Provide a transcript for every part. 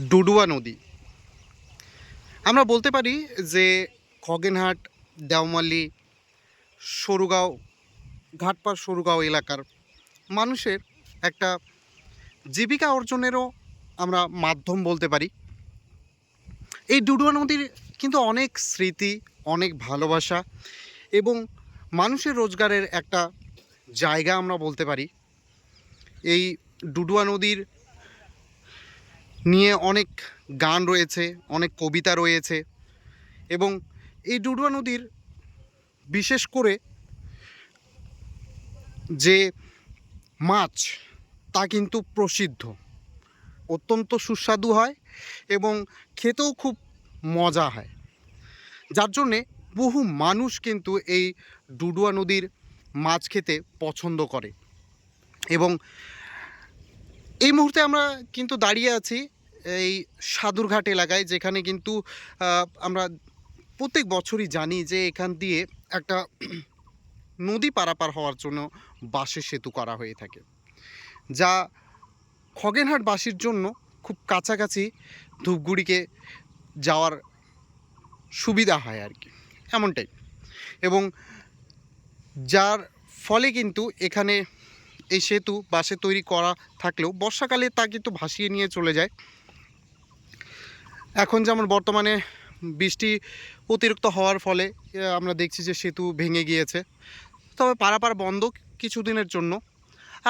ডুডুয়া নদী। আমরা বলতে পারি যে খগেনহাট, দেওমালি, সরুগাঁও, ঘাটপাড় সরুগাঁও এলাকার মানুষের একটা জীবিকা অর্জনেরও আমরা মাধ্যম বলতে পারি। এই ডুডুয়া নদীর কিন্তু অনেক স্মৃতি, অনেক ভালোবাসা এবং মানুষের রোজগারের একটা জায়গা আমরা বলতে পারি। এই ডুডুয়া নদীর নিয়ে অনেক গান রয়েছে, অনেক কবিতা রয়েছে এবং এই ডুডুয়া নদীর বিশেষ করে যে মাছ, তা কিন্তু প্রসিদ্ধ। অত্যন্ত সুস্বাদু হয় এবং খেতেও খুব মজা হয়। যার জন্যে বহু মানুষ কিন্তু এই ডুডুয়া নদীর মাছ খেতে পছন্দ করে। এবং এই মুহূর্তে আমরা কিন্তু দাঁড়িয়ে আছি এই সাদুরঘাট এলাকায়, যেখানে কিন্তু আমরা প্রত্যেক বছরই জানি যে এখান দিয়ে একটা নদী পারাপার হওয়ার জন্য বাঁশের সেতু করা হয়ে থাকে। যা খগেনহাটবাসীর জন্য খুব কাছাকাছি ধূপগুড়িকে যাওয়ার সুবিধা হয় আর কি, এমনটাই। এবং যার ফলে কিন্তু এখানে এই সেতু বাসে তৈরি করা থাকলেও বর্ষাকালে তা কিন্তু ভাসিয়ে নিয়ে চলে যায়। এখন যেমন বর্তমানে বৃষ্টি অতিরিক্ত হওয়ার ফলে আমরা দেখছি যে সেতু ভেঙে গিয়েছে। তবে পারাপার বন্ধ কিছুদিনের জন্য।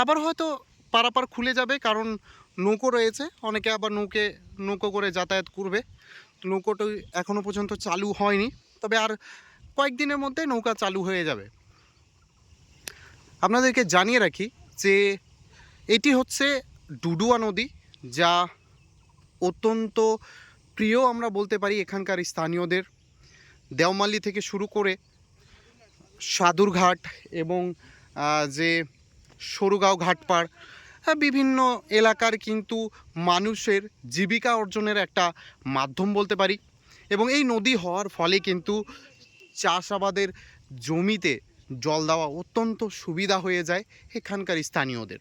আবার হয়তো পারাপার খুলে যাবে কারণ নৌকো রয়েছে। অনেকে আবার নৌকে, নৌকো করে যাতায়াত করবে। নৌকোটা এখনও পর্যন্ত চালু হয়নি। তবে আর কয়েকদিনের মধ্যে নৌকা চালু হয়ে যাবে। আপনাদেরকে জানিয়ে রাখি যে এটি হচ্ছে ডুডুয়া নদী, যা অত্যন্ত প্রিয় আমরা বলতে পারি এখানকার স্থানীয়দের। দেওমালি থেকে শুরু করে সাদুরঘাট এবং যে সরুগাঁও ঘাটপাড় বিভিন্ন এলাকার কিন্তু মানুষের জীবিকা অর্জনের একটা মাধ্যম বলতে পারি। এবং এই নদী হওয়ার ফলে কিন্তু চাষাবাদের জমিতে জল দেওয়া অত্যন্ত সুবিধা হয়ে যায় এখানকার স্থানীয়দের।